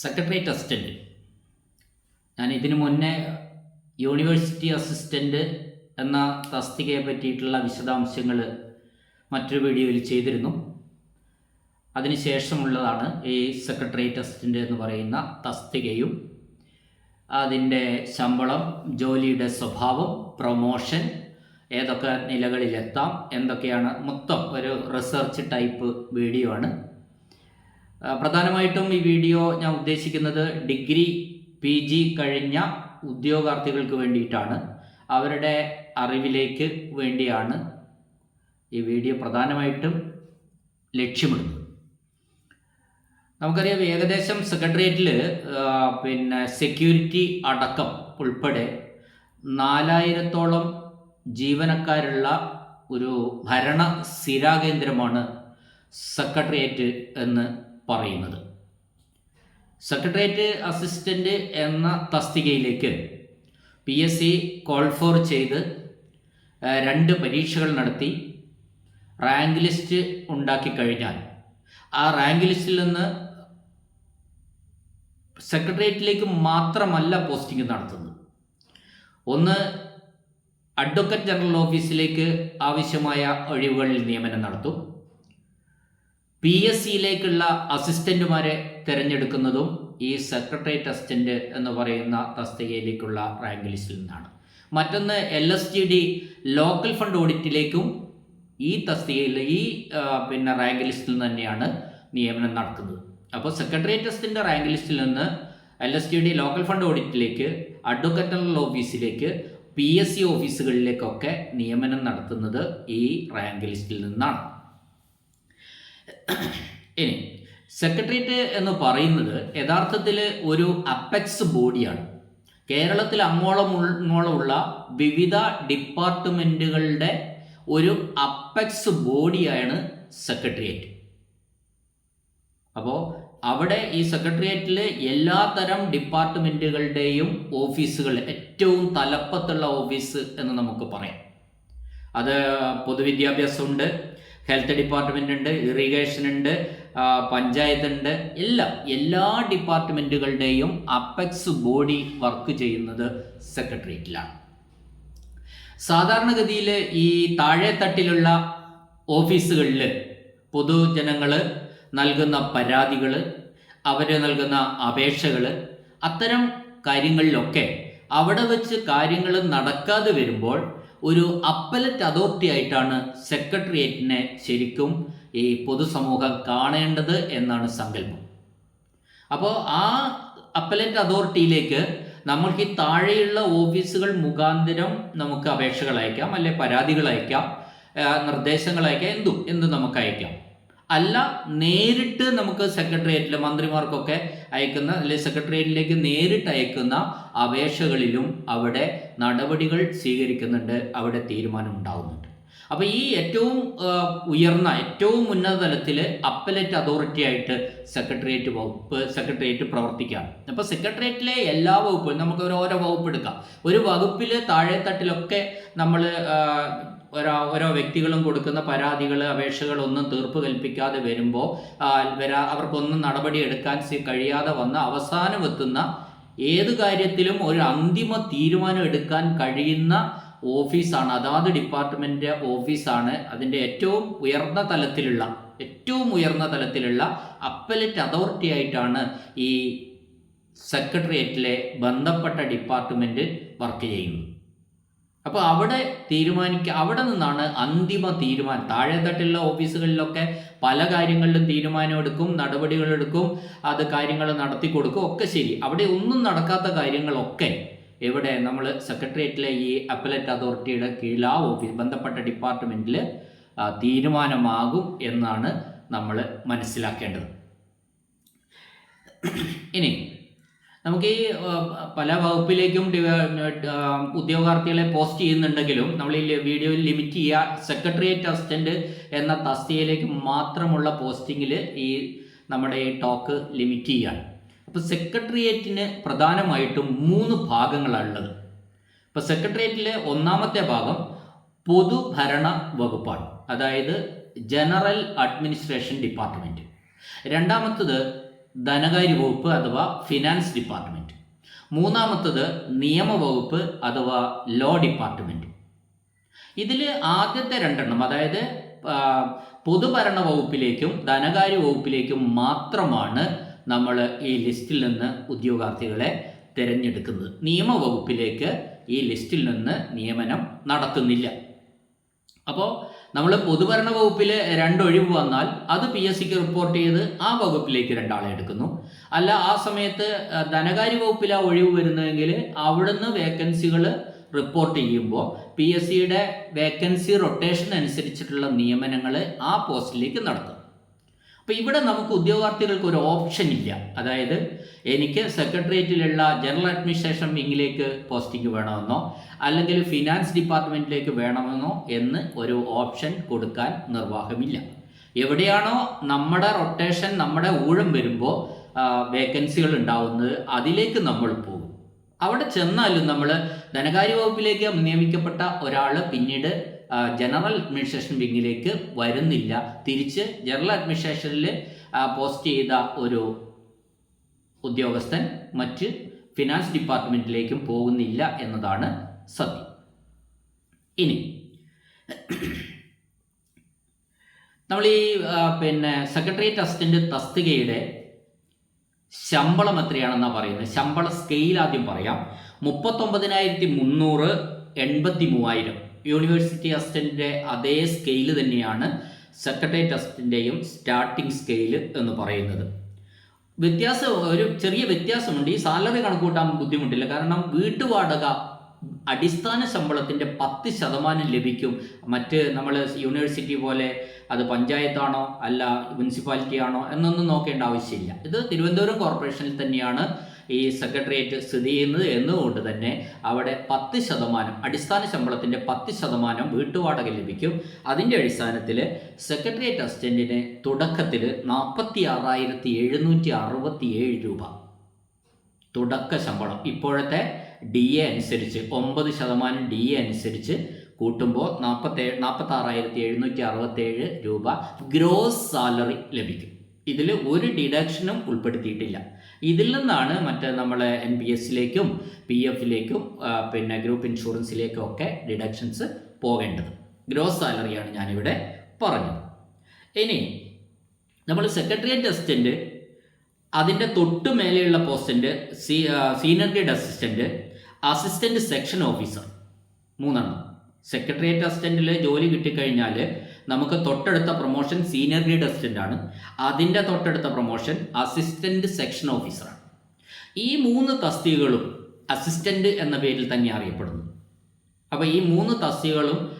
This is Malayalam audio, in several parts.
സെക്രട്ടേറിയറ്റ് അസിസ്റ്റന്റ് ഞാൻ ഇതിനു മുന്നേ യൂണിവേഴ്സിറ്റി അസിസ്റ്റന്റ് എന്ന തസ്തികയെ പറ്റിയിട്ടുള്ള വിശദാംശങ്ങൾ മറ്റൊരു വീഡിയോയിൽ ചെയ്തിരുന്നു. അതിനുശേഷമുള്ളതാണ് ഈ സെക്രട്ടേറിയറ്റ് അസിസ്റ്റന്റ് എന്ന് പറയുന്ന തസ്തികയും അതിന്റെ ശമ്പളം ജോലിയുടെ സ്വഭാവം പ്രൊമോഷൻ ഏതൊക്കെ നിലകളിലെത്താം എന്തൊക്കെയാണ് മൊത്തം ഒരു റിസർച്ച് ടൈപ്പ് വീഡിയോ ആണ്. പ്രധാനമായിട്ടും ഈ വീഡിയോ ഞാൻ ഉദ്ദേശിക്കുന്നത് ഡിഗ്രി പി ജി കഴിഞ്ഞ ഉദ്യോഗാർത്ഥികൾക്ക് വേണ്ടിയിട്ടാണ്. അവരുടെ അറിവിലേക്ക് വേണ്ടിയാണ് ഈ വീഡിയോ പ്രധാനമായിട്ടും ലക്ഷ്യമിടുന്നത്. നമുക്കറിയാം ഏകദേശം സെക്രട്ടേറിയറ്റിൽ പിന്നെ സെക്യൂരിറ്റി അടക്കം ഉൾപ്പെടെ നാലായിരത്തോളം ജീവനക്കാരുള്ള ഒരു ഭരണ സ്ഥിരാകേന്ദ്രമാണ് സെക്രട്ടേറിയറ്റ് എന്ന് പറയുന്നത്. സെക്രട്ടേറിയറ്റ് അസിസ്റ്റന്റ് എന്ന തസ്തികയിലേക്ക് P S C call for ചെയ്ത് രണ്ട് പരീക്ഷകൾ നടത്തി റാങ്ക് ലിസ്റ്റ് ഉണ്ടാക്കി കഴിഞ്ഞാൽ ആ റാങ്ക് ലിസ്റ്റിൽ നിന്ന് സെക്രട്ടേറിയറ്റിലേക്ക് മാത്രമല്ല പോസ്റ്റിംഗ് നടത്തുന്നത്. ഒന്ന് അഡ്വക്കറ്റ് ജനറൽ ഓഫീസിലേക്ക് ആവശ്യമായ ഒഴിവുകളിൽ നിയമനം നടത്തും. പി എസ് സിയിലേക്കുള്ള അസിസ്റ്റന്റുമാരെ തിരഞ്ഞെടുക്കുന്നതും ഈ സെക്രട്ടേറിയറ്റ് അസിസ്റ്റന്റ് എന്ന് പറയുന്ന തസ്തികയിലേക്കുള്ള റാങ്ക് ലിസ്റ്റിൽ നിന്നാണ്. മറ്റൊന്ന് L S G D local fund ഓഡിറ്റിലേക്കും ഈ തസ്തികയിൽ ഈ പിന്നെ റാങ്ക് ലിസ്റ്റിൽ തന്നെയാണ് നിയമനം നടക്കുന്നത്. അപ്പോൾ സെക്രട്ടേറിയറ്റ് അസിസ്റ്റന്റ് റാങ്ക് ലിസ്റ്റിൽ നിന്ന് L S G D local fund ഓഡിറ്റിലേക്ക് advocate general ഓഫീസിലേക്ക് പി എസ് സി ഓഫീസുകളിലേക്കൊക്കെ നിയമനം നടത്തുന്നത് ഈ റാങ്ക് ലിസ്റ്റിൽ നിന്നാണ്. ഇനി സെക്രട്ടേറിയറ്റ് എന്ന് പറയുന്നത് യഥാർത്ഥത്തിൽ ഒരു അപ്പെക്സ് ബോഡിയാണ്. കേരളത്തിൽ അങ്ങോളം വിവിധ ഡിപ്പാർട്ട്മെന്റുകളുടെ ഒരു അപ്പെക്സ് ബോഡിയാണ് സെക്രട്ടേറിയറ്റ്. അപ്പോൾ അവിടെ ഈ സെക്രട്ടേറിയറ്റിൽ എല്ലാ തരം ഡിപ്പാർട്ട്മെന്റുകളുടെയും ഓഫീസുകൾ ഏറ്റവും തലപ്പത്തുള്ള ഓഫീസ് എന്ന് നമുക്ക് പറയാം. അത് പൊതുവിദ്യാഭ്യാസമുണ്ട് ഹെൽത്ത് ഡിപ്പാർട്ട്മെന്റ് ഉണ്ട് ഇറിഗേഷൻ ഉണ്ട് പഞ്ചായത്ത് ഉണ്ട് എല്ലാം എല്ലാ ഡിപ്പാർട്ട്മെന്റുകളുടെയും അപ്പെക്സ് ബോഡി വർക്ക് ചെയ്യുന്നത് സെക്രട്ടേറിയറ്റിലാണ് സാധാരണഗതിയിൽ ഈ താഴെത്തട്ടിലുള്ള ഓഫീസുകളിൽ പൊതുജനങ്ങൾ നൽകുന്ന പരാതികൾ അവർ നൽകുന്ന അപേക്ഷകൾ അത്തരം കാര്യങ്ങളിലൊക്കെ അവിടെ വെച്ച് കാര്യങ്ങൾ നടക്കാതെ വരുമ്പോൾ ഒരു അപ്പലറ്റ് അതോറിറ്റി ആയിട്ടാണ് സെക്രട്ടേറിയറ്റിനെ ശരിക്കും ഈ പൊതുസമൂഹം കാണേണ്ടത് എന്നാണ് സങ്കല്പം. അപ്പോൾ ആ അപ്പലറ്റ് അതോറിറ്റിയിലേക്ക് നമ്മൾക്ക് ഈ താഴെയുള്ള ഓഫീസുകൾ മുഖാന്തരം നമുക്ക് അപേക്ഷകൾ അയക്കാം അല്ലെ പരാതികൾ അയക്കാം നിർദ്ദേശങ്ങൾ അയക്കാം എന്തും എന്തും നമുക്ക് അയക്കാം. അല്ല നേരിട്ട് നമുക്ക് സെക്രട്ടേറിയറ്റിൽ മന്ത്രിമാർക്കൊക്കെ അയക്കുന്ന അല്ലെ സെക്രട്ടേറിയറ്റിലേക്ക് നേരിട്ട് അയക്കുന്ന അപേക്ഷകളിലും അവിടെ നടപടികൾ സ്വീകരിക്കുന്നുണ്ട് അവിടെ തീരുമാനം ഉണ്ടാകുന്നുണ്ട് അപ്പോൾ ഈ ഏറ്റവും ഉയർന്ന ഏറ്റവും ഉന്നത തലത്തിൽ അപ്പലറ്റ് അതോറിറ്റി ആയിട്ട് സെക്രട്ടേറിയറ്റ് വകുപ്പ് സെക്രട്ടേറിയറ്റ് പ്രവർത്തിക്കുകയാണ്. അപ്പോൾ സെക്രട്ടേറിയറ്റിലെ എല്ലാ വകുപ്പും നമുക്ക് ഓരോ വകുപ്പ് എടുക്കാം. ഒരു വകുപ്പിൽ താഴെത്തട്ടിലൊക്കെ നമ്മൾ ഓരോ ഓരോ വ്യക്തികളും കൊടുക്കുന്ന പരാതികൾ അപേക്ഷകളൊന്നും തീർപ്പ് കൽപ്പിക്കാതെ വരുമ്പോൾ വരാ അവർക്കൊന്നും നടപടി എടുക്കാൻ കഴിയാതെ വന്ന് അവസാനം എത്തുന്ന ഏത് കാര്യത്തിലും ഒരു അന്തിമ തീരുമാനം എടുക്കാൻ കഴിയുന്ന ഓഫീസാണ്. അതാത് ഡിപ്പാർട്ട്മെന്റ് ഓഫീസാണ് അതിന്റെ ഏറ്റവും ഉയർന്ന തലത്തിലുള്ള ഏറ്റവും ഉയർന്ന തലത്തിലുള്ള അപ്പലറ്റ് അതോറിറ്റി ആയിട്ടാണ് ഈ സെക്രട്ടേറിയറ്റിലെ ബന്ധപ്പെട്ട ഡിപ്പാർട്ട്മെന്റ് വർക്ക് ചെയ്യുന്നത്. അപ്പോൾ അവിടെ തീരുമാനിക്ക അവിടെ നിന്നാണ് അന്തിമ തീരുമാനം. താഴെത്തട്ടിലുള്ള ഓഫീസുകളിലൊക്കെ പല കാര്യങ്ങളിലും നടപടികൾ എടുക്കും അത് കാര്യങ്ങൾ നടത്തി കൊടുക്കും ഒക്കെ ശരി. അവിടെ ഒന്നും നടക്കാത്ത കാര്യങ്ങളൊക്കെ എവിടെ? നമ്മൾ സെക്രട്ടേറിയറ്റിലെ ഈ അപ്പലറ്റ് അതോറിറ്റിയുടെ കീഴിൽ ആ ഓഫീസ് ബന്ധപ്പെട്ട ഡിപ്പാർട്ട്മെന്റിൽ തീരുമാനമാകും എന്നാണ് നമ്മൾ മനസ്സിലാക്കേണ്ടത്. ഇനി നമുക്ക് ഈ പല വകുപ്പിലേക്കും ഉദ്യോഗാർത്ഥികളെ പോസ്റ്റ് ചെയ്യുന്നുണ്ടെങ്കിലും നമ്മൾ ഈ വീഡിയോയിൽ ലിമിറ്റ് ചെയ്യുക സെക്രട്ടേറിയറ്റ് അസിസ്റ്റന്റ് എന്ന തസ്തികയിലേക്ക് മാത്രമുള്ള പോസ്റ്റിങ്ങിൽ ഈ നമ്മുടെ ഈ ടോക്ക് ലിമിറ്റ് ചെയ്യുകയാണ്. അപ്പോൾ സെക്രട്ടേറിയറ്റിന് പ്രധാനമായിട്ടും മൂന്ന് ഭാഗങ്ങളാണുള്ളത് ഇപ്പോൾ സെക്രട്ടേറിയറ്റിലെ ഒന്നാമത്തെ ഭാഗം പൊതുഭരണ വകുപ്പാണ്. അതായത് ജനറൽ അഡ്മിനിസ്ട്രേഷൻ ഡിപ്പാർട്ട്മെന്റ് രണ്ടാമത്തത് ധനകാര്യ വകുപ്പ് അഥവാ ഫിനാൻസ് ഡിപ്പാർട്ട്മെന്റ് മൂന്നാമത്തത് നിയമവകുപ്പ് അഥവാ ലോ ഡിപ്പാർട്ട്മെന്റ് ഇതിൽ ആദ്യത്തെ രണ്ടെണ്ണം അതായത് പൊതുഭരണ വകുപ്പിലേക്കും ധനകാര്യ വകുപ്പിലേക്കും മാത്രമാണ് നമ്മൾ ഈ ലിസ്റ്റിൽ നിന്ന് ഉദ്യോഗാർത്ഥികളെ തിരഞ്ഞെടുക്കുന്നത്. നിയമവകുപ്പിലേക്ക് ഈ ലിസ്റ്റിൽ നിന്ന് നിയമനം നടത്തുന്നില്ല. അപ്പോൾ നമ്മൾ പൊതുഭരണ വകുപ്പിൽ രണ്ടൊഴിവ് വന്നാൽ അത് പി എസ് സിക്ക് റിപ്പോർട്ട് ചെയ്ത് ആ വകുപ്പിലേക്ക് രണ്ടാളെ എടുക്കുന്നു. അല്ല ആ സമയത്ത് ധനകാര്യ വകുപ്പിൽ ആ ഒഴിവ് വരുന്നതെങ്കിൽ അവിടുന്ന് വേക്കൻസികൾ റിപ്പോർട്ട് ചെയ്യുമ്പോൾ പി എസ് സിയുടെ വേക്കൻസി റൊട്ടേഷൻ അനുസരിച്ചിട്ടുള്ള നിയമനങ്ങൾ ആ പോസ്റ്റിലേക്ക് നടത്തും. അപ്പോൾ ഇവിടെ നമുക്ക് ഉദ്യോഗാർത്ഥികൾക്ക് ഒരു ഓപ്ഷൻ ഇല്ല. അതായത് എനിക്ക് സെക്രട്ടേറിയറ്റിലുള്ള ജനറൽ അഡ്മിനിസ്ട്രേഷൻ വിങ്ങിലേക്ക് പോസ്റ്റിംഗ് വേണമെന്നോ അല്ലെങ്കിൽ ഫിനാൻസ് ഡിപ്പാർട്ട്മെന്റിലേക്ക് വേണമെന്നോ എന്ന് ഒരു ഓപ്ഷൻ കൊടുക്കാൻ നിർവാഹമില്ല. എവിടെയാണോ നമ്മുടെ റൊട്ടേഷൻ നമ്മുടെ ഊഴം വരുമ്പോൾ വേക്കൻസികൾ ഉണ്ടാവുന്നത് അതിലേക്ക് നമ്മൾ പോകും. അവിടെ ചെന്നാലും നമ്മൾ ധനകാര്യ വകുപ്പിലേക്ക് നിയമിക്കപ്പെട്ട ഒരാൾ പിന്നീട് ജനറൽ അഡ്മിനിസ്ട്രേഷൻ വിങ്ങിലേക്ക് വരുന്നില്ല. തിരിച്ച് ജനറൽ അഡ്മിനിസ്ട്രേഷനിൽ പോസ്റ്റ് ചെയ്ത ഒരു ഉദ്യോഗസ്ഥൻ മറ്റ് ഫിനാൻസ് ഡിപ്പാർട്ട്മെന്റിലേക്കും പോകുന്നില്ല എന്നതാണ് സത്യം. ഇനി നമ്മൾ ഈ പിന്നെ സെക്രട്ടേറിയറ്റ് അസിസ്റ്റന്റ് തസ്തികയുടെ ശമ്പളം എത്രയാണെന്നാണ് പറയുന്നത്? ശമ്പള സ്കെയിൽ ആദ്യം പറയാം. മുപ്പത്തൊമ്പതിനായിരത്തി മുന്നൂറ് എൺപത്തി മൂവായിരം യൂണിവേഴ്സിറ്റി അസിസ്റ്റന്റിന്റെ അതേ സ്കെയിൽ തന്നെയാണ് സെക്രട്ടേറിയറ്റ് അസിസ്റ്റന്റെയും സ്റ്റാർട്ടിംഗ് സ്കെയിൽ എന്ന് പറയുന്നത്. വ്യത്യാസം ഒരു ചെറിയ വ്യത്യാസമുണ്ട്. ഈ സാലറി കണക്കൂട്ടാൻ ബുദ്ധിമുട്ടില്ല. കാരണം വീട്ടുവാടക അടിസ്ഥാന ശമ്പളത്തിന്റെ പത്ത് ശതമാനം ലഭിക്കും. മറ്റ് നമ്മൾ യൂണിവേഴ്സിറ്റി പോലെ അത് പഞ്ചായത്താണോ അല്ല മുനിസിപ്പാലിറ്റി ആണോ എന്നൊന്നും നോക്കേണ്ട ആവശ്യമില്ല. ഇത് തിരുവനന്തപുരം കോർപ്പറേഷനിൽ തന്നെയാണ് ഈ സെക്രട്ടേറിയറ്റ് സ്ഥിതി ചെയ്യുന്നത് എന്നുകൊണ്ട് തന്നെ അവിടെ പത്ത് ശതമാനം അടിസ്ഥാന ശമ്പളത്തിന്റെ പത്ത് ശതമാനം വീട്ടുവാടക ലഭിക്കും. അതിന്റെ അടിസ്ഥാനത്തിൽ സെക്രട്ടേറിയറ്റ് അസിസ്റ്റന്റിന് തുടക്കത്തിൽ നാൽപ്പത്തി ആറായിരത്തി എഴുന്നൂറ്റി അറുപത്തി ഏഴ് രൂപ. തുടക്ക ശമ്പളം. ഇപ്പോഴത്തെ ഡി എ അനുസരിച്ച് ഒമ്പത് ശതമാനം ഡി എ അനുസരിച്ച് കൂട്ടുമ്പോൾ നാൽപ്പത്തേഴ് നാൽപ്പത്തി ആറായിരത്തി എഴുന്നൂറ്റി അറുപത്തേഴ് രൂപ ഗ്രോസ് സാലറി ലഭിക്കും. ഇതിൽ ഒരു ഡിഡക്ഷനും ഉൾപ്പെടുത്തിയിട്ടില്ല. ഇതിൽ നിന്നാണ് മറ്റ് നമ്മളെ എൻ പി എസിലേക്കും പി എഫിലേക്കും പിന്നെ ഗ്രൂപ്പ് ഇൻഷുറൻസിലേക്കും ഒക്കെ ഡിഡക്ഷൻസ് പോകേണ്ടത്. ഗ്രോസ് സാലറിയാണ് ഞാനിവിടെ പറഞ്ഞത്. ഇനി നമ്മൾ സെക്രട്ടേറിയറ്റ് അസിസ്റ്റന്റ് അതിന്റെ തൊട്ട് മേലെയുള്ള പോസ്റ്റിന്റെ see senior grade assistant assistant section officer മൂന്നെണ്ണം. സെക്രട്ടേറിയറ്റ് അസിസ്റ്റന്റിൽ ജോലി കിട്ടിക്കഴിഞ്ഞാൽ നമുക്ക് തൊട്ടടുത്ത പ്രൊമോഷൻ സീനിയർ ഗ്രേഡ് അസിസ്റ്റന്റ് ആണ്. അതിന്റെ തൊട്ടടുത്ത പ്രൊമോഷൻ അസിസ്റ്റന്റ് സെക്ഷൻ ഓഫീസറാണ് ഈ മൂന്ന് തസ്തികകളും അസിസ്റ്റന്റ് എന്ന പേരിൽ തന്നെ അറിയപ്പെടുന്നു. അപ്പോൾ ഈ മൂന്ന് തസ്തികകളും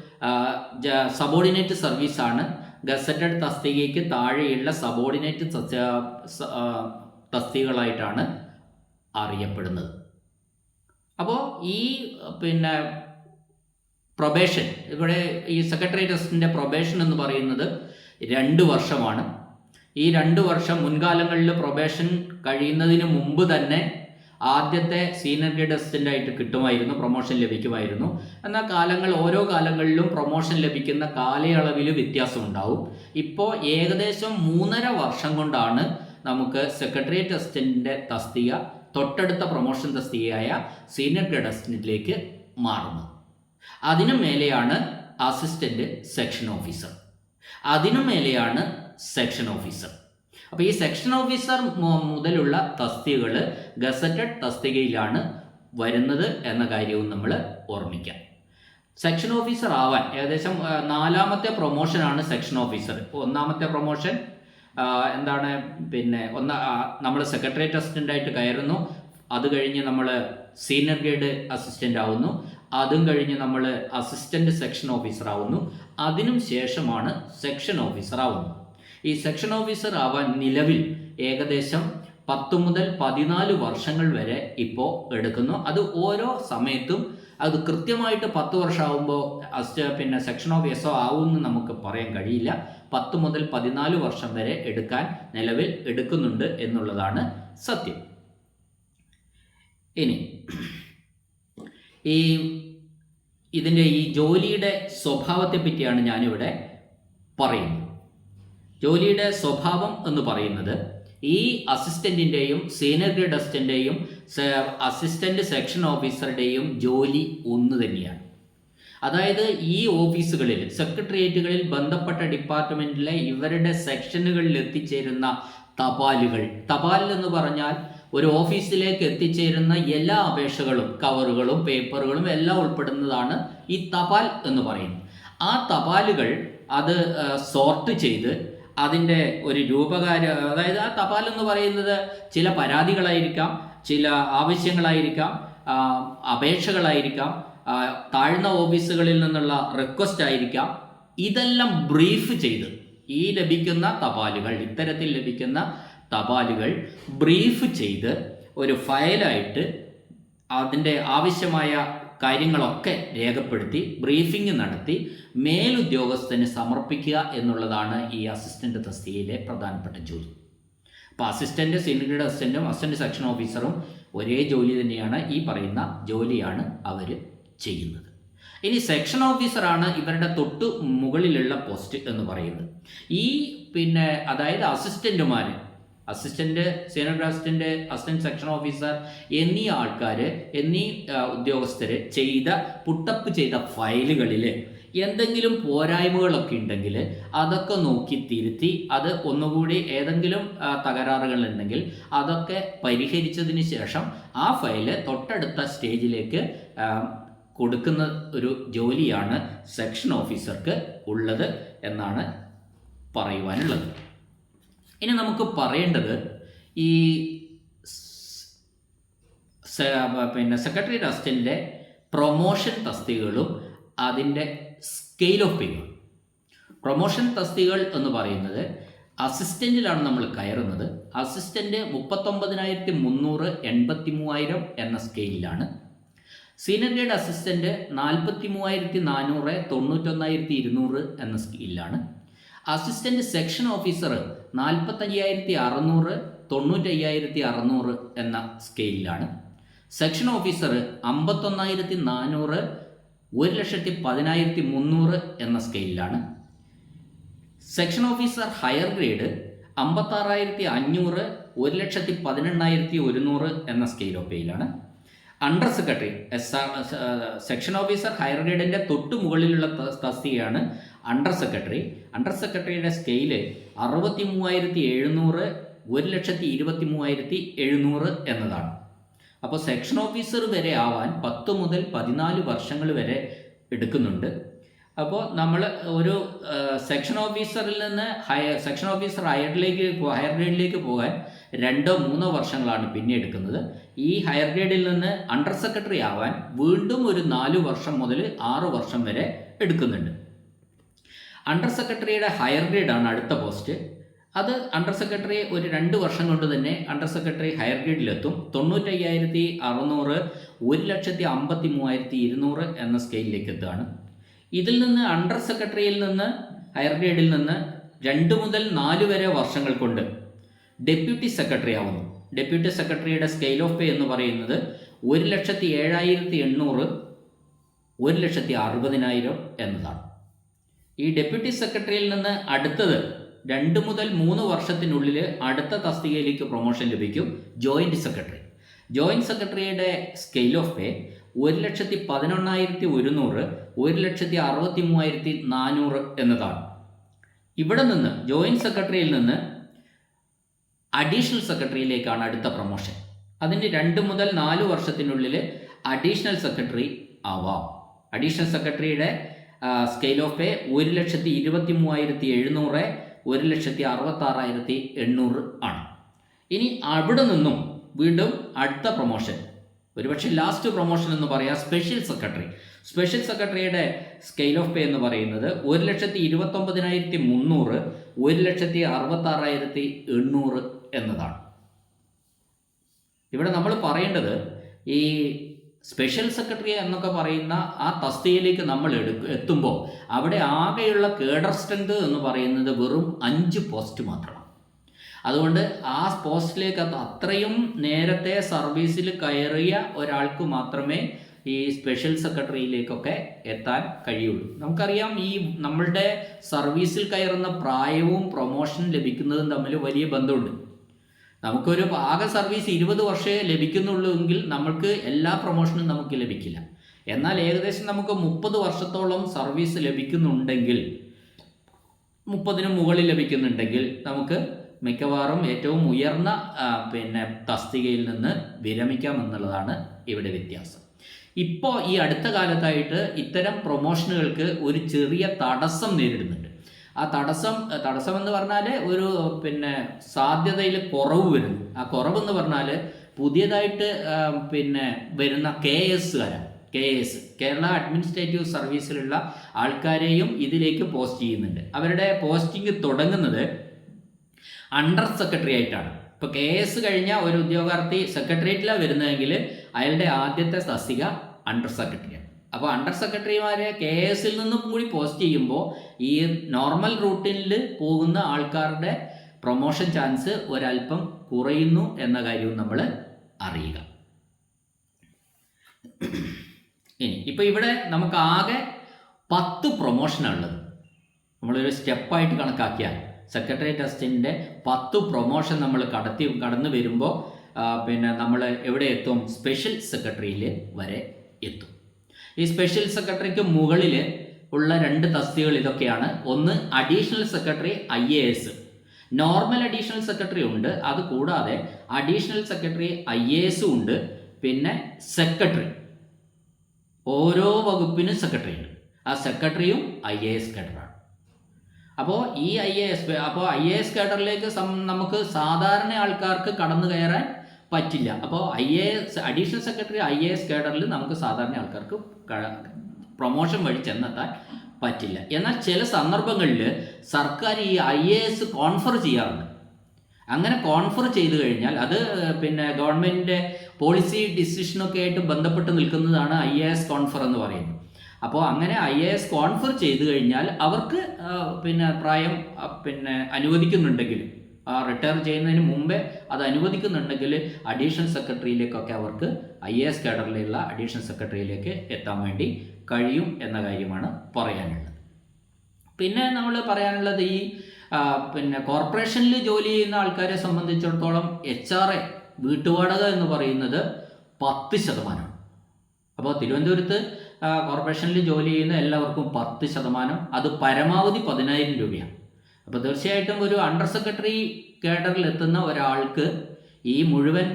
സബോർഡിനേറ്റ് സർവീസാണ് ഗസറ്റഡ് തസ്തികയ്ക്ക് താഴെയുള്ള സബോർഡിനേറ്റ് തസ്തി- തസ്തികകളായിട്ടാണ് അറിയപ്പെടുന്നത്. അപ്പോൾ ഈ പിന്നെ പ്രൊബേഷൻ ഇവിടെ ഈ സെക്രട്ടറി അസിസ്റ്റന്റെ പ്രൊബേഷൻ എന്ന് പറയുന്നത് രണ്ട് വർഷമാണ്. ഈ രണ്ട് വർഷം മുൻകാലങ്ങളിൽ പ്രൊബേഷൻ കഴിയുന്നതിന് മുമ്പ് തന്നെ ആദ്യത്തെ സീനിയർ ഗ്രേഡ് അസിസ്റ്റന്റ് ആയിട്ട് കിട്ടുമായിരുന്നു പ്രൊമോഷൻ ലഭിക്കുമായിരുന്നു. എന്നാൽ കാലങ്ങൾ ഓരോ കാലങ്ങളിലും പ്രൊമോഷൻ ലഭിക്കുന്ന കാലയളവിൽ വ്യത്യാസം ഉണ്ടാവും. ഇപ്പോൾ ഏകദേശം മൂന്നര വർഷം കൊണ്ടാണ് നമുക്ക് സെക്രട്ടേറിയറ്റ് അസിസ്റ്റന്റിന്റെ തസ്തിക തൊട്ടടുത്ത പ്രൊമോഷൻ തസ്തികയായ സീനിയർ ഗ്രേഡ് അസിസ്റ്റന്റിലേക്ക് മാറുന്നത്. അതിനു മേലെയാണ് അസിസ്റ്റന്റ് സെക്ഷൻ ഓഫീസർ അതിനു മേലെയാണ് സെക്ഷൻ ഓഫീസർ അപ്പോൾ ഈ സെക്ഷൻ ഓഫീസർ മുതലുള്ള തസ്തികകൾ ഗസറ്റഡ് തസ്തികയിലാണ് വരുന്നത് എന്ന കാര്യവും നമ്മൾ ഓർമ്മിക്കാം. സെക്ഷൻ ഓഫീസർ ആവാൻ ഏകദേശം നാലാമത്തെ പ്രൊമോഷനാണ് സെക്ഷൻ ഓഫീസർ ഒന്നാമത്തെ പ്രൊമോഷൻ എന്താണ് പിന്നെ ഒന്ന് നമ്മൾ സെക്രട്ടേറിയറ്റ് അസിസ്റ്റന്റായിട്ട് കയറുന്നു. അത് കഴിഞ്ഞ് നമ്മൾ സീനിയർ ഗ്രേഡ് അസിസ്റ്റന്റ് ആവുന്നു. അതും കഴിഞ്ഞ് നമ്മൾ അസിസ്റ്റന്റ് സെക്ഷൻ ഓഫീസർ ആവുന്നു. അതിനും ശേഷമാണ് സെക്ഷൻ ഓഫീസർ ആവുന്നത്. ഈ സെക്ഷൻ ഓഫീസർ ആവാൻ നിലവിൽ ഏകദേശം പത്ത് മുതൽ പതിനാല് വർഷങ്ങൾ വരെ ഇപ്പോൾ എടുക്കുന്നു. അത് ഓരോ സമയത്തും അത് കൃത്യമായിട്ട് പത്ത് വർഷമാകുമ്പോൾ പിന്നെ സെക്ഷൻ ഓഫ് എസ് ഒ ആവുമെന്ന് നമുക്ക് പറയാൻ കഴിയില്ല. പത്ത് മുതൽ പതിനാല് വർഷം വരെ എടുക്കാൻ നിലവിൽ എടുക്കുന്നുണ്ട് എന്നുള്ളതാണ് സത്യം. ഇനി ഈ ഇതിന്റെ ഈ ജോലിയുടെ സ്വഭാവത്തെ പറ്റിയാണ് ഞാനിവിടെ പറയുന്നത്. ജോലിയുടെ സ്വഭാവം എന്ന് പറയുന്നത് ഈ അസിസ്റ്റന്റിന്റെയും സീനിയർ ഗ്രേഡ് അസിസ്റ്റന്റെയും അസിസ്റ്റന്റ് സെക്ഷൻ ഓഫീസറുടെയും ജോലി ഒന്ന് തന്നെയാണ്. അതായത് ഈ ഓഫീസുകളിൽ സെക്രട്ടേറിയറ്റുകളിൽ ബന്ധപ്പെട്ട ഡിപ്പാർട്ട്മെന്റിലെ ഇവരുടെ സെക്ഷനുകളിൽ എത്തിച്ചേരുന്ന തപാലുകൾ. തപാൽ എന്ന് പറഞ്ഞാൽ ഒരു ഓഫീസിലേക്ക് എത്തിച്ചേരുന്ന എല്ലാ അപേക്ഷകളും കവറുകളും പേപ്പറുകളും എല്ലാം ഉൾപ്പെടുന്നതാണ് ഈ തപാൽ എന്ന് പറയുന്നത്. ആ തപാലുകൾ അത് സോർട്ട് ചെയ്ത് അതിന്റെ ഒരു രൂപകാര അതായത് ആ തപാൽ എന്ന് പറയുന്നത് ചില പരാതികളായിരിക്കാം ചില ആവശ്യങ്ങളായിരിക്കാം അപേക്ഷകളായിരിക്കാം താഴ്ന്ന ഓഫീസുകളിൽ നിന്നുള്ള റിക്വസ്റ്റ് ആയിരിക്കാം. ഇതെല്ലാം ബ്രീഫ് ചെയ്ത് ഈ ലഭിക്കുന്ന തപാലുകൾ ഇത്തരത്തിൽ ലഭിക്കുന്ന തപാലുകൾ ബ്രീഫ് ചെയ്ത് ഒരു ഫയലായിട്ട് അതിന്റെ ആവശ്യമായ കാര്യങ്ങളൊക്കെ രേഖപ്പെടുത്തി ബ്രീഫിംഗ് നടത്തി മേലുദ്യോഗസ്ഥന് സമർപ്പിക്കുക എന്നുള്ളതാണ് ഈ അസിസ്റ്റന്റ് തസ്തികയിലെ പ്രധാനപ്പെട്ട ജോലി. അപ്പോൾ അസിസ്റ്റന്റ് സീനിയർ അസിസ്റ്റന്റും അസിസ്റ്റന്റ് സെക്ഷൻ ഓഫീസറും ഒരേ ജോലി തന്നെയാണ് ഈ പറയുന്ന ജോലിയാണ് അവർ ചെയ്യുന്നത്. ഇനി സെക്ഷൻ ഓഫീസറാണ് ഇവരുടെ തൊട്ട് മുകളിലുള്ള പോസ്റ്റ് എന്ന് പറയുന്നത്. ഈ പിന്നെ അതായത് അസിസ്റ്റന്റുമാർ assistant senior assistant section officer എന്നീ ആൾക്കാർ എന്നീ ഉദ്യോഗസ്ഥർ ചെയ്ത പുട്ടപ്പ് ചെയ്ത ഫയലുകളിൽ എന്തെങ്കിലും പോരായ്മകളൊക്കെ ഉണ്ടെങ്കിൽ അതൊക്കെ നോക്കി തിരുത്തി അത് ഒന്നുകൂടി ഏതെങ്കിലും തകരാറുകൾ ഉണ്ടെങ്കിൽ അതൊക്കെ പരിഹരിച്ചതിന് ശേഷം ആ ഫയൽ തൊട്ടടുത്ത സ്റ്റേജിലേക്ക് കൊടുക്കുന്ന ഒരു ജോലിയാണ് സെക്ഷൻ ഓഫീസർക്ക് ഉള്ളത് എന്നാണ് പറയുവാനുള്ളത്. ഇനി നമുക്ക് പറയേണ്ടത് ഈ പിന്നെ സെക്രട്ടറി അസിസ്റ്റന്റിന്റെ പ്രൊമോഷൻ തസ്തികകളും അതിന്റെ സ്കെയിൽ ഓഫ് പേയും പ്രൊമോഷൻ തസ്തികകൾ എന്ന് പറയുന്നത് അസിസ്റ്റന്റിലാണ് നമ്മൾ കയറുന്നത്. അസിസ്റ്റന്റ് മുപ്പത്തൊമ്പതിനായിരത്തി മുന്നൂറ് എൺപത്തി മൂവായിരം എന്ന സ്കെയിലാണ് സീനിയർ ഗ്രേഡ് അസിസ്റ്റന്റ് നാൽപ്പത്തി മൂവായിരത്തി നാനൂറ് തൊണ്ണൂറ്റൊന്നായിരത്തി ഇരുന്നൂറ് എന്ന സ്കെയിലാണ് അസിസ്റ്റന്റ് സെക്ഷൻ ഓഫീസർ നാൽപ്പത്തയ്യായിരത്തി അറുന്നൂറ് തൊണ്ണൂറ്റയ്യായിരത്തി അറുന്നൂറ് എന്ന സ്കെയിലാണ് സെക്ഷൻ ഓഫീസർ അമ്പത്തൊന്നായിരത്തി നാനൂറ് ഒരു ലക്ഷത്തി പതിനായിരത്തി മുന്നൂറ് എന്ന സ്കെയിലാണ് സെക്ഷൻ ഓഫീസർ ഹയർ ഗ്രേഡ് അമ്പത്താറായിരത്തി അഞ്ഞൂറ് ഒരു ലക്ഷത്തി പതിനെണ്ണായിരത്തി ഒരുന്നൂറ് എന്ന scale of പേയിലാണ് under secretary S section officer higher ഗ്രേഡിന്റെ തൊട്ട് മുകളിലുള്ള തസ്തികയാണ് അണ്ടർ സെക്രട്ടറി അണ്ടർ സെക്രട്ടറിയുടെ സ്കെയിൽ അറുപത്തി മൂവായിരത്തി എഴുന്നൂറ് ഒരു ലക്ഷത്തി ഇരുപത്തി മൂവായിരത്തി എഴുന്നൂറ് എന്നതാണ്. അപ്പോൾ സെക്ഷൻ ഓഫീസർ വരെ ആവാൻ പത്ത് മുതൽ പതിനാല് വർഷങ്ങൾ വരെ എടുക്കുന്നുണ്ട്. അപ്പോൾ നമ്മൾ ഒരു സെക്ഷൻ ഓഫീസറിൽ നിന്ന് ഹയർ സെക്ഷൻ ഓഫീസർ ഹയറിലേക്ക് ഹയർ ഗ്രേഡിലേക്ക് പോകാൻ രണ്ടോ മൂന്നോ വർഷങ്ങളാണ് പിന്നെ എടുക്കുന്നത്. ഈ ഹയർ ഗ്രേഡിൽ നിന്ന് അണ്ടർ സെക്രട്ടറി ആവാൻ വീണ്ടും ഒരു നാല് വർഷം മുതൽ ആറ് വർഷം വരെ എടുക്കുന്നുണ്ട്. അണ്ടർ സെക്രട്ടറിയുടെ ഹയർ ഗ്രേഡാണ് അടുത്ത പോസ്റ്റ് അത് അണ്ടർ സെക്രട്ടറി ഒരു രണ്ട് വർഷം കൊണ്ട് തന്നെ അണ്ടർ സെക്രട്ടറി ഹയർ ഗ്രേഡിലെത്തും തൊണ്ണൂറ്റയ്യായിരത്തി അറുന്നൂറ് ഒരു ലക്ഷത്തി അമ്പത്തി മൂവായിരത്തി ഇരുന്നൂറ് എന്ന സ്കെയിലിലേക്ക് എത്തുകയാണ്. ഇതിൽ നിന്ന് അണ്ടർ സെക്രട്ടറിയിൽ നിന്ന് ഹയർ ഗ്രേഡിൽ നിന്ന് രണ്ട് മുതൽ നാല് വരെ വർഷങ്ങൾ കൊണ്ട് ഡെപ്യൂട്ടി സെക്രട്ടറി ആവുന്നു. ഡെപ്യൂട്ടി സെക്രട്ടറിയുടെ സ്കെയിൽ ഓഫ് പേ എന്ന് പറയുന്നത് ഒരു ലക്ഷത്തി ഏഴായിരത്തി എണ്ണൂറ് ഒരു ലക്ഷത്തി അറുപതിനായിരം എന്നതാണ്. ഈ ഡെപ്യൂട്ടി സെക്രട്ടറിയിൽ നിന്ന് അടുത്തത് രണ്ട് മുതൽ മൂന്ന് വർഷത്തിനുള്ളിൽ അടുത്ത തസ്തികയിലേക്ക് പ്രൊമോഷൻ ലഭിക്കും ജോയിന്റ് സെക്രട്ടറി ജോയിന്റ് സെക്രട്ടറിയുടെ സ്കെയിൽ ഓഫ് പേ ഒരു ലക്ഷത്തി പതിനൊന്നായിരത്തി ഒരുന്നൂറ് ഒരു ലക്ഷത്തി അറുപത്തി മൂവായിരത്തി നാനൂറ് എന്നതാണ്. ഇവിടെ നിന്ന് ജോയിന്റ് സെക്രട്ടറിയിൽ നിന്ന് അഡീഷണൽ സെക്രട്ടറിയിലേക്കാണ് അടുത്ത പ്രൊമോഷൻ അതിന് രണ്ട് മുതൽ നാല് വർഷത്തിനുള്ളിൽ അഡീഷണൽ സെക്രട്ടറി ആവാം. അഡീഷണൽ സെക്രട്ടറിയുടെ സ്കെയിൽ ഓഫ് പേ ഒരു ലക്ഷത്തി ഇരുപത്തി മൂവായിരത്തി എഴുന്നൂറ് ഒരു ലക്ഷത്തി അറുപത്താറായിരത്തി എണ്ണൂറ് ആണ്. ഇനി അവിടെ നിന്നും വീണ്ടും അടുത്ത പ്രൊമോഷൻ ഒരുപക്ഷെ ലാസ്റ്റ് പ്രൊമോഷൻ എന്ന് പറയാം സ്പെഷ്യൽ സെക്രട്ടറി സ്പെഷ്യൽ സെക്രട്ടറിയുടെ സ്കെയിൽ ഓഫ് പേ എന്ന് പറയുന്നത് ഒരു ലക്ഷത്തി ഇരുപത്തൊമ്പതിനായിരത്തി മുന്നൂറ് ഒരു ലക്ഷത്തി അറുപത്താറായിരത്തി എണ്ണൂറ് എന്നതാണ്. ഇവിടെ നമ്മൾ പറയേണ്ടത് ഈ സ്പെഷ്യൽ സെക്രട്ടറി എന്നൊക്കെ പറയുന്ന ആ തസ്തികയിലേക്ക് നമ്മൾ എടുക്ക എത്തുമ്പോൾ അവിടെ ആകെയുള്ള കേഡർ സ്ട്രെങ്ത് എന്ന് പറയുന്നത് വെറും അഞ്ച് പോസ്റ്റ് മാത്രമാണ്. അതുകൊണ്ട് ആ പോസ്റ്റിലേക്ക് അത് അത്രയും നേരത്തെ സർവീസിൽ കയറിയ ഒരാൾക്ക് മാത്രമേ ഈ സ്പെഷ്യൽ സെക്രട്ടറിയിലേക്കൊക്കെ എത്താൻ കഴിയുള്ളൂ. നമുക്കറിയാം ഈ നമ്മളുടെ സർവീസിൽ കയറുന്ന പ്രായവും പ്രൊമോഷൻ ലഭിക്കുന്നതും തമ്മിൽ വലിയ ബന്ധമുണ്ട്. നമുക്കൊരു ആകെ സർവീസ് ഇരുപത് വർഷമേ ലഭിക്കുന്നുള്ളൂ എങ്കിൽ നമ്മൾക്ക് എല്ലാ പ്രൊമോഷനും നമുക്ക് ലഭിക്കില്ല. എന്നാൽ ഏകദേശം നമുക്ക് മുപ്പത് വർഷത്തോളം സർവീസ് ലഭിക്കുന്നുണ്ടെങ്കിൽ മുപ്പതിന് മുകളിൽ ലഭിക്കുന്നുണ്ടെങ്കിൽ നമുക്ക് മിക്കവാറും ഏറ്റവും ഉയർന്ന പിന്നെ തസ്തികയിൽ നിന്ന് വിരമിക്കാം എന്നുള്ളതാണ് ഇവിടെ വ്യത്യാസം. ഇപ്പോൾ ഈ അടുത്ത കാലത്തായിട്ട് ഇത്തരം പ്രൊമോഷനുകൾക്ക് ഒരു ചെറിയ തടസ്സം നേരിടുന്നുണ്ട്. ആ തടസ്സം തടസ്സം എന്ന് പറഞ്ഞാൽ ഒരു പിന്നെ സാധ്യതയിൽ കുറവ് വരുന്നു. ആ കുറവെന്ന് പറഞ്ഞാൽ പുതിയതായിട്ട് പിന്നെ വരുന്ന കെ എസ്സുകാരാണ് കെ എസ് കേരള അഡ്മിനിസ്ട്രേറ്റീവ് സർവീസിലുള്ള ആൾക്കാരെയും ഇതിലേക്ക് പോസ്റ്റ് ചെയ്യുന്നുണ്ട്. അവരുടെ പോസ്റ്റിംഗ് തുടങ്ങുന്നത് അണ്ടർ സെക്രട്ടറി ആയിട്ടാണ്. ഇപ്പോൾ കെ എസ് കഴിഞ്ഞ ഒരു ഉദ്യോഗാർത്ഥി സെക്രട്ടേറിയറ്റിലാണ് വരുന്നതെങ്കിൽ അയാളുടെ ആദ്യത്തെ തസ്തിക അണ്ടർ സെക്രട്ടറിയാണ്. അപ്പോൾ അണ്ടർ സെക്രട്ടറിമാരെ കെ എസിൽ നിന്നും കൂടി പോസ്റ്റ് ചെയ്യുമ്പോൾ ഈ നോർമൽ റൂട്ടിൽ പോകുന്ന ആൾക്കാരുടെ പ്രൊമോഷൻ ചാൻസ് ഒരല്പം കുറയുന്നു എന്ന കാര്യവും നമ്മൾ അറിയുക. ഇനി ഇപ്പോൾ ഇവിടെ നമുക്ക് ആകെ പത്ത് പ്രൊമോഷനുള്ളത് നമ്മളൊരു സ്റ്റെപ്പായിട്ട് കണക്കാക്കിയാൽ സെക്രട്ടറി ടെസ്റ്റിന്റെ പത്ത് പ്രൊമോഷൻ നമ്മൾ കടത്തി കടന്നു വരുമ്പോൾ പിന്നെ നമ്മൾ എവിടെ എത്തും? സ്പെഷ്യൽ സെക്രട്ടറിയിൽ വരെ എത്തും. ഈ സ്പെഷ്യൽ സെക്രട്ടറിക്ക് മുകളിൽ ഉള്ള രണ്ട് തസ്തികൾ ഇതൊക്കെയാണ്. ഒന്ന് additional secretary I A S normal additional secretary ഉണ്ട്. അത് കൂടാതെ അഡീഷണൽ സെക്രട്ടറി ഐ എ എസും ഉണ്ട്. പിന്നെ സെക്രട്ടറി ഓരോ വകുപ്പിനും സെക്രട്ടറി ഉണ്ട്. ആ സെക്രട്ടറിയും ഐ എ എസ് കേഡറാണ് അപ്പോൾ ഈ ഐ എ എസ് അപ്പോൾ ഐ എ എസ് കേഡറിലേക്ക് നമുക്ക് സാധാരണ ആൾക്കാർക്ക് കടന്നു കയറാൻ പറ്റില്ല. അപ്പോൾ I A S additional secretary I A S കേഡറിൽ നമുക്ക് സാധാരണ ആൾക്കാർക്ക് പ്രൊമോഷൻ വഴി ചെന്നെത്താൻ പറ്റില്ല. എന്നാൽ ചില സന്ദർഭങ്ങളിൽ സർക്കാർ ഈ ഐ എ എസ് കോൺഫർ ചെയ്യാറുണ്ട്. അങ്ങനെ കോൺഫർ ചെയ്തു കഴിഞ്ഞാൽ അത് പിന്നെ ഗവൺമെന്റിന്റെ പോളിസി ഡിസിഷനൊക്കെ ആയിട്ട് ബന്ധപ്പെട്ട് നിൽക്കുന്നതാണ് ഐ എ എസ് കോൺഫർ എന്ന് പറയുന്നത്. അപ്പോൾ അങ്ങനെ ഐ എ എസ് കോൺഫർ ചെയ്തു കഴിഞ്ഞാൽ അവർക്ക് പിന്നെ പ്രായം പിന്നെ അനുവദിക്കുന്നുണ്ടെങ്കിൽ ആ റിട്ടയർ ചെയ്യുന്നതിന് മുമ്പേ അത് അനുവദിക്കുന്നുണ്ടെങ്കിൽ അഡീഷണൽ സെക്രട്ടറിയിലേക്കൊക്കെ അവർക്ക് ഐ എ എസ് കേഡറിലുള്ള അഡീഷണൽ സെക്രട്ടറിയിലേക്ക് എത്താൻ വേണ്ടി കഴിയും എന്ന കാര്യമാണ് പറയാനുള്ളത്. പിന്നെ നമ്മൾ പറയാനുള്ളത് ഈ പിന്നെ കോർപ്പറേഷനിൽ ജോലി ചെയ്യുന്ന ആൾക്കാരെ സംബന്ധിച്ചിടത്തോളം എച്ച് ആർ എ വീട്ടുവാടക എന്ന് പറയുന്നത് പത്ത് ശതമാനം. അപ്പോൾ തിരുവനന്തപുരത്ത് കോർപ്പറേഷനിൽ ജോലി ചെയ്യുന്ന എല്ലാവർക്കും പത്ത് ശതമാനം. അത് പരമാവധി പതിനായിരം രൂപയാണ്. അപ്പോൾ തീർച്ചയായിട്ടും ഒരു അണ്ടർ സെക്രട്ടറി കേഡറിൽ എത്തുന്ന ഒരാൾക്ക് ഈ മുഴുവൻ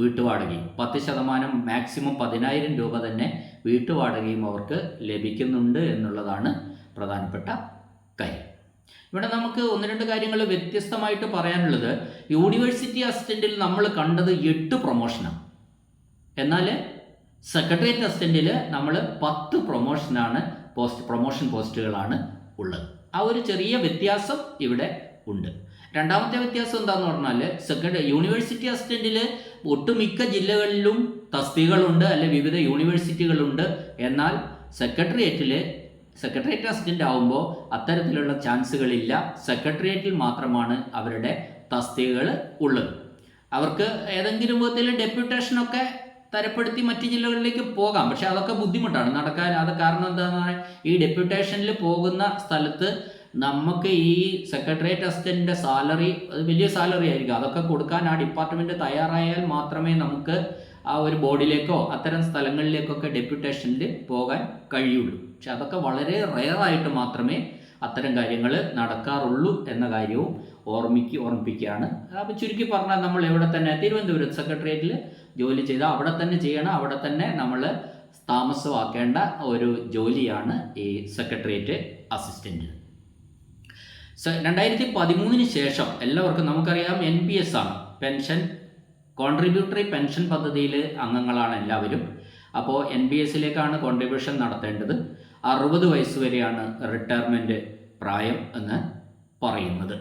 വീട്ടുവാടകയും പത്ത് ശതമാനം മാക്സിമം പതിനായിരം രൂപ തന്നെ വീട്ടുവാടകയും അവർക്ക് ലഭിക്കുന്നുണ്ട് എന്നുള്ളതാണ് പ്രധാനപ്പെട്ട കാര്യം. ഇവിടെ നമുക്ക് ഒന്ന് രണ്ട് കാര്യങ്ങൾ വ്യത്യസ്തമായിട്ട് പറയാനുള്ളത്. യൂണിവേഴ്സിറ്റി അസിസ്റ്റന്റിൽ നമ്മൾ കണ്ടത് എട്ട് പ്രൊമോഷനാണ് എന്നാൽ സെക്രട്ടേറിയറ്റ് അസിസ്റ്റന്റിൽ നമ്മൾ പത്ത് പ്രൊമോഷനാണ് പോസ്റ്റ് പ്രൊമോഷൻ പോസ്റ്റുകളാണ് ഉള്ളത്. ആ ഒരു ചെറിയ വ്യത്യാസം ഇവിടെ ഉണ്ട്. രണ്ടാമത്തെ വ്യത്യാസം എന്താണെന്ന് പറഞ്ഞാൽ സെക്കൻഡ് യൂണിവേഴ്സിറ്റി അസിസ്റ്റന്റിൽ ഒട്ടുമിക്ക ജില്ലകളിലും തസ്തികളുണ്ട് അല്ലെ വിവിധ യൂണിവേഴ്സിറ്റികളുണ്ട് എന്നാൽ സെക്രട്ടേറിയറ്റിൽ സെക്രട്ടേറിയറ്റ് അസിസ്റ്റന്റ് ആവുമ്പോൾ അത്തരത്തിലുള്ള ചാൻസുകളില്ല. സെക്രട്ടേറിയറ്റിൽ മാത്രമാണ് അവരുടെ തസ്തികകൾ ഉള്ളത്. അവർക്ക് ഏതെങ്കിലും വിധത്തിൽ ഡെപ്യൂട്ടേഷനൊക്കെ തരപ്പെടുത്തി മറ്റു ജില്ലകളിലേക്ക് പോകാം. പക്ഷെ അതൊക്കെ ബുദ്ധിമുട്ടാണ്. നടക്കാൻ അത് കാരണം എന്താണെന്ന് ഈ ഡെപ്യൂട്ടേഷനിൽ പോകുന്ന സ്ഥലത്ത് നമുക്ക് ഈ സെക്രട്ടേറിയറ്റ് അസിസ്റ്റന്റിന്റെ സാലറി വലിയ സാലറി ആയിരിക്കും. അതൊക്കെ കൊടുക്കാൻ ആ ഡിപ്പാർട്ട്മെന്റ് തയ്യാറായാൽ മാത്രമേ നമുക്ക് ആ ഒരു ബോർഡിലേക്കോ അത്തരം സ്ഥലങ്ങളിലേക്കൊക്കെ ഡെപ്യൂട്ടേഷനിൽ പോകാൻ കഴിയുള്ളൂ. പക്ഷെ അതൊക്കെ വളരെ റെയറായിട്ട് മാത്രമേ അത്തരം കാര്യങ്ങൾ നടക്കാറുള്ളൂ എന്ന കാര്യവും ഓർമ്മിക്ക് ഓർമ്മിപ്പിക്കുകയാണ്. അപ്പോൾ ചുരുക്കി പറഞ്ഞാൽ നമ്മൾ എവിടെ തന്നെ തിരുവനന്തപുരം സെക്രട്ടേറിയറ്റിൽ ജോലി ചെയ്താൽ അവിടെ തന്നെ ചെയ്യണം അവിടെ തന്നെ നമ്മൾ താമസമാക്കേണ്ട ഒരു ജോലിയാണ് ഈ സെക്രട്ടേറിയറ്റ് അസിസ്റ്റന്റ് രണ്ടായിരത്തി പതിമൂന്നിന് ശേഷം എല്ലാവർക്കും നമുക്കറിയാം എൻ പി എസ് ആണ്. പെൻഷൻ കോൺട്രിബ്യൂട്ടറി പെൻഷൻ പദ്ധതിയിൽ അംഗങ്ങളാണ് എല്ലാവരും. അപ്പോൾ എൻ പി എസിലേക്കാണ് കോൺട്രിബ്യൂഷൻ നടത്തേണ്ടത്. അറുപത് വയസ്സ് വരെയാണ് റിട്ടയർമെന്റ് പ്രായം എന്ന് പറയുന്നത്.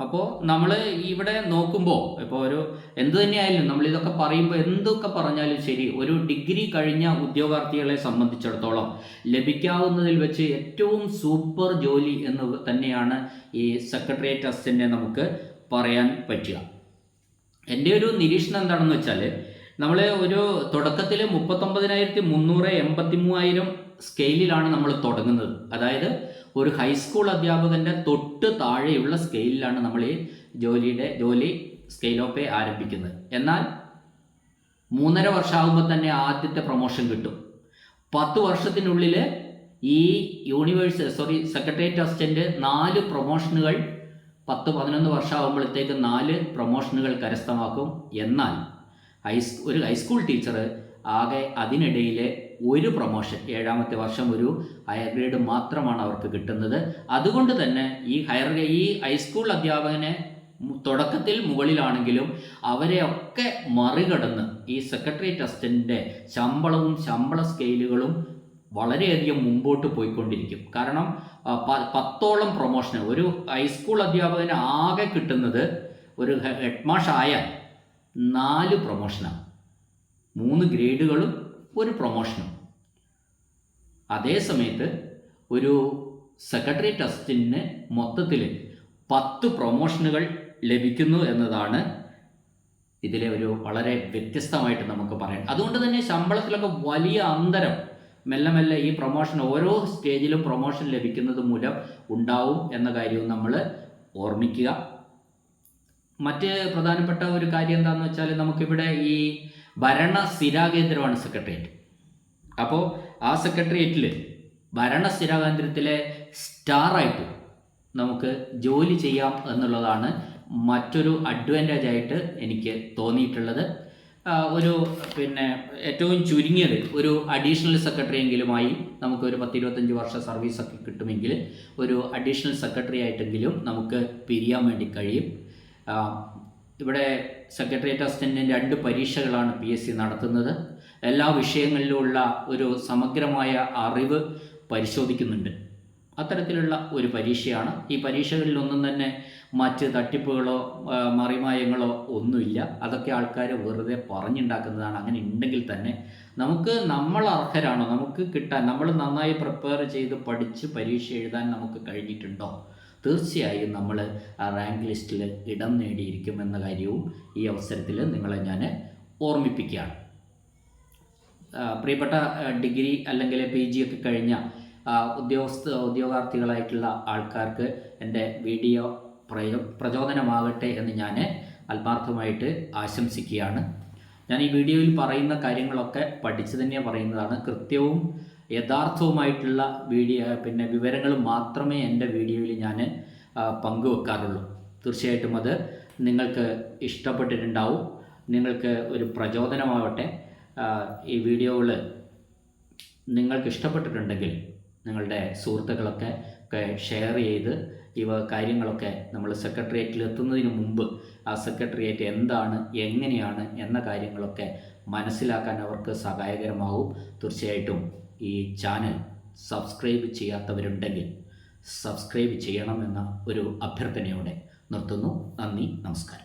അപ്പോൾ നമ്മൾ ഇവിടെ നോക്കുമ്പോൾ ഇപ്പോൾ ഒരു എന്ത് തന്നെയായാലും നമ്മൾ ഇതൊക്കെ പറയുമ്പോൾ എന്തൊക്കെ പറഞ്ഞാലും ശരി ഒരു ഡിഗ്രി കഴിഞ്ഞ ഉദ്യോഗാർത്ഥികളെ സംബന്ധിച്ചിടത്തോളം ലഭിക്കാവുന്നതിൽ വെച്ച് ഏറ്റവും സൂപ്പർ ജോലി എന്ന് തന്നെയാണ് ഈ സെക്രട്ടേറിയറ്റ് അസിസ്റ്റന്റിനെ നമുക്ക് പറയാൻ പറ്റുക. എന്റെ ഒരു നിരീക്ഷണം എന്താണെന്ന് വെച്ചാൽ നമ്മൾ ഒരു തുടക്കത്തിൽ മുപ്പത്തൊമ്പതിനായിരത്തി മുന്നൂറ് എൺപത്തി മൂവായിരം സ്കെയിലിലാണ് നമ്മൾ തുടങ്ങുന്നത്. അതായത് ഒരു ഹൈസ്കൂൾ അധ്യാപകന്റെ തൊട്ട് താഴെയുള്ള സ്കെയിലിലാണ് നമ്മൾ ഈ ജോലിയുടെ ജോലി സ്കെയിൽ ഓഫ് പേ ആരംഭിക്കുന്നത്. എന്നാൽ മൂന്നര വർഷമാകുമ്പോൾ തന്നെ ആദ്യത്തെ പ്രൊമോഷൻ കിട്ടും. പത്ത് വർഷത്തിനുള്ളിൽ ഈ യൂണിവേഴ്സ് സോറി സെക്രട്ടേറിയറ്റ് അസിസ്റ്റന്റ് നാല് പ്രൊമോഷനുകൾ പത്ത് പതിനൊന്ന് വർഷമാകുമ്പോഴത്തേക്ക് നാല് പ്രൊമോഷനുകൾ കരസ്ഥമാക്കും. എന്നാൽ ഹൈസ് ഒരു ഹൈസ്കൂൾ ടീച്ചർ ആകെ അതിനിടയിലെ ഒരു പ്രൊമോഷൻ ഏഴാമത്തെ വർഷം ഒരു ഹയർ ഗ്രേഡ് മാത്രമാണ് അവർക്ക് കിട്ടുന്നത്. അതുകൊണ്ട് തന്നെ ഈ ഹയർ ഈ ഹൈസ്കൂൾ അധ്യാപകനെ തുടക്കത്തിൽ മുകളിലാണെങ്കിലും അവരെയൊക്കെ മറികടന്ന് ഈ സെക്രട്ടറി ടെസ്റ്റിന്റെ ശമ്പളവും ശമ്പള സ്കെയിലുകളും വളരെയധികം മുമ്പോട്ട് പോയിക്കൊണ്ടിരിക്കും. കാരണം പത്തോളം പ്രൊമോഷൻ ഒരു ഹൈസ്കൂൾ അധ്യാപകന് ആകെ കിട്ടുന്നത് ഒരു ഹെഡ് മാഷ് ആയാൽ നാല് പ്രൊമോഷനാണ് മൂന്ന് ഗ്രേഡുകളും ഒരു പ്രൊമോഷനും അതേ സമയത്ത് ഒരു സെക്രട്ടറി ട്രസ്റ്റിന് മൊത്തത്തിൽ പത്ത് പ്രൊമോഷനുകൾ ലഭിക്കുന്നു എന്നതാണ് ഇതിലെ ഒരു വളരെ വ്യത്യസ്തമായിട്ട് നമുക്ക് പറയാം അതുകൊണ്ട് തന്നെ ശമ്പളത്തിലൊക്കെ വലിയ അന്തരം മെല്ലെ മെല്ലെ ഈ പ്രൊമോഷൻ ഓരോ സ്റ്റേജിലും പ്രൊമോഷൻ ലഭിക്കുന്നത് മൂലം ഉണ്ടാവും എന്ന കാര്യവും നമ്മൾ ഓർമ്മിക്കുക. മറ്റ് പ്രധാനപ്പെട്ട ഒരു കാര്യം എന്താണെന്ന് വെച്ചാൽ നമുക്കിവിടെ ഈ ഭരണ സ്ഥിരാകേന്ദ്രമാണ് സെക്രട്ടേറിയറ്റ്. അപ്പോൾ ആ സെക്രട്ടേറിയറ്റിൽ ഭരണ സ്ഥിരാകേന്ദ്രത്തിലെ സ്റ്റാറായിട്ട് നമുക്ക് ജോലി ചെയ്യാം എന്നുള്ളതാണ് മറ്റൊരു അഡ്വാന്റേജ് ആയിട്ട് എനിക്ക് തോന്നിയിട്ടുള്ളത്. ഒരു പിന്നെ ഏറ്റവും ചുരുങ്ങിയത് ഒരു അഡീഷണൽ സെക്രട്ടറി എങ്കിലുമായി നമുക്ക് ഒരു പത്ത് വർഷ സർവീസ് സർവീസൊക്കെ കിട്ടുമെങ്കിൽ ഒരു അഡീഷണൽ സെക്രട്ടറി ആയിട്ടെങ്കിലും നമുക്ക് പിരിയാൻ വേണ്ടി കഴിയും. ഇവിടെ സെക്രട്ടേറിയറ്റ് അസിസ്റ്റന്റിന് രണ്ട് പരീക്ഷകളാണ് പി എസ് സി നടത്തുന്നത്. എല്ലാ വിഷയങ്ങളിലുമുള്ള ഒരു സമഗ്രമായ അറിവ് പരിശോധിക്കുന്നുണ്ട്. അത്തരത്തിലുള്ള ഒരു പരീക്ഷയാണ്. ഈ പരീക്ഷകളിലൊന്നും തന്നെ മറ്റ് തട്ടിപ്പുകളോ മറിമായങ്ങളോ ഒന്നുമില്ല. അതൊക്കെ ആൾക്കാർ വെറുതെ പറഞ്ഞുണ്ടാക്കുന്നതാണ്. അങ്ങനെ ഉണ്ടെങ്കിൽ തന്നെ നമുക്ക് നമ്മൾ അർഹരാണോ? നമുക്ക് കിട്ടാൻ നമ്മൾ നന്നായി പ്രിപ്പയർ ചെയ്ത് പഠിച്ച് പരീക്ഷ എഴുതാൻ നമുക്ക് കഴിഞ്ഞിട്ടുണ്ടോ? തീർച്ചയായും നമ്മൾ ആ റാങ്ക് ലിസ്റ്റിൽ ഇടം നേടിയിരിക്കും എന്ന കാര്യവും ഈ അവസരത്തിൽ നിങ്ങളെ ഞാൻ ഓർമ്മിപ്പിക്കുകയാണ്. പ്രിയപ്പെട്ട ഡിഗ്രി അല്ലെങ്കിൽ പി ജി ഒക്കെ കഴിഞ്ഞ ഉദ്യോഗസ്ഥ ഉദ്യോഗാർത്ഥികളായിട്ടുള്ള ആൾക്കാർക്ക് എന്റെ വീഡിയോ പ്രയോ പ്രചോദനമാകട്ടെ എന്ന് ഞാൻ ആത്മാർത്ഥമായിട്ട് ആശംസിക്കുകയാണ്. ഞാൻ ഈ വീഡിയോയിൽ പറയുന്ന കാര്യങ്ങളൊക്കെ പഠിച്ചു തന്നെ പറയുന്നതാണ്. കൃത്യവും യഥാർത്ഥവുമായിട്ടുള്ള വീഡിയോ പിന്നെ വിവരങ്ങൾ മാത്രമേ എന്റെ വീഡിയോയിൽ ഞാൻ പങ്കുവെക്കാറുള്ളൂ. തീർച്ചയായിട്ടും അത് നിങ്ങൾക്ക് ഇഷ്ടപ്പെട്ടിട്ടുണ്ടാവും. നിങ്ങൾക്ക് ഒരു പ്രചോദനമാവട്ടെ. ഈ വീഡിയോകൾ നിങ്ങൾക്ക് ഇഷ്ടപ്പെട്ടിട്ടുണ്ടെങ്കിൽ നിങ്ങളുടെ സുഹൃത്തുക്കളൊക്കെ ഷെയർ ചെയ്ത് ഇവ കാര്യങ്ങളൊക്കെ നമ്മൾ സെക്രട്ടേറിയറ്റിൽ എത്തുന്നതിന് മുമ്പ് ആ സെക്രട്ടേറിയറ്റ് എന്താണ് എങ്ങനെയാണ് എന്ന കാര്യങ്ങളൊക്കെ മനസ്സിലാക്കാൻ അവർക്ക് സഹായകരമാവും. തീർച്ചയായിട്ടും ഈ ചാനൽ സബ്സ്ക്രൈബ് ചെയ്യാത്തവരുണ്ടെങ്കിൽ സബ്സ്ക്രൈബ് ചെയ്യണമെന്ന ഒരു അഭ്യർത്ഥനയോടെ നിർത്തുന്നു. നന്ദി നമസ്കാരം.